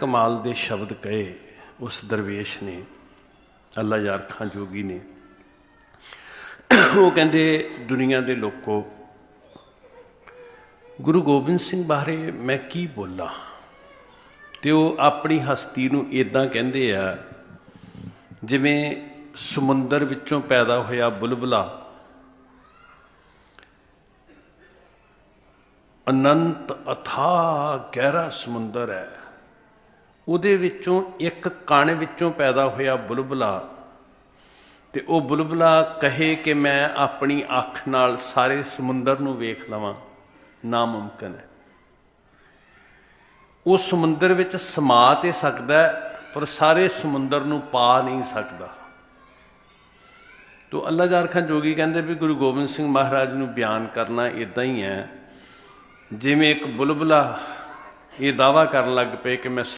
ਕਮਾਲ ਦੇ ਸ਼ਬਦ ਕਹੇ ਉਸ ਦਰਵੇਸ਼ ਨੇ, ਅੱਲਾ ਯਾਰ ਖਾਂ ਜੋਗੀ ਨੇ। ਉਹ ਕਹਿੰਦੇ, ਦੁਨੀਆ ਦੇ ਲੋਕੋ, ਗੁਰੂ ਗੋਬਿੰਦ ਸਿੰਘ ਬਾਰੇ ਮੈਂ ਕੀ ਬੋਲਾਂ? ਤੇ ਉਹ ਆਪਣੀ ਹਸਤੀ ਨੂੰ ਇਦਾਂ ਕਹਿੰਦੇ ਆ, ਜਿਵੇਂ ਸਮੁੰਦਰ ਵਿੱਚੋਂ ਪੈਦਾ ਹੋਇਆ ਬੁਲਬੁਲਾ, ਅਨੰਤ ਅਥਾ ਗਹਿਰਾ ਸਮੁੰਦਰ ਹੈ। ਉਹਦੇ ਵਿੱਚੋਂ ਇੱਕ ਕਣ ਵਿੱਚੋਂ ਪੈਦਾ ਹੋਇਆ ਬੁਲਬੁਲਾ। ਤੇ ਉਹ ਬੁਲਬੁਲਾ ਕਹੇ ਕਿ ਮੈਂ ਆਪਣੀ ਅੱਖ ਨਾਲ ਸਾਰੇ ਸਮੁੰਦਰ ਨੂੰ ਵੇਖ ਲਵਾਂ। ਨਾਮੁਮਕਿਨ ਹੈ। ਉਹ ਸਮੁੰਦਰ ਵਿੱਚ ਸਮਾ ਤੇ ਸਕਦਾ ਪਰ ਸਾਰੇ ਸਮੁੰਦਰ ਨੂੰ ਪਾ ਨਹੀਂ ਸਕਦਾ। ਤੋ ਅੱਲਾ ਜਾਰ ਖਾਨ ਜੋਗੀ ਕਹਿੰਦੇ ਵੀ ਗੁਰੂ ਗੋਬਿੰਦ ਸਿੰਘ ਮਹਾਰਾਜ ਨੂੰ ਬਿਆਨ ਕਰਨਾ ਇਦਾਂ ਹੀ ਹੈ। ਜਿਵੇਂ ਇੱਕ ਬੁਲਬੁਲਾ ਇਹ ਦਾਵਾ ਕਰਨ ਲੱਗ ਪਏ ਕਿ ਮੈਂ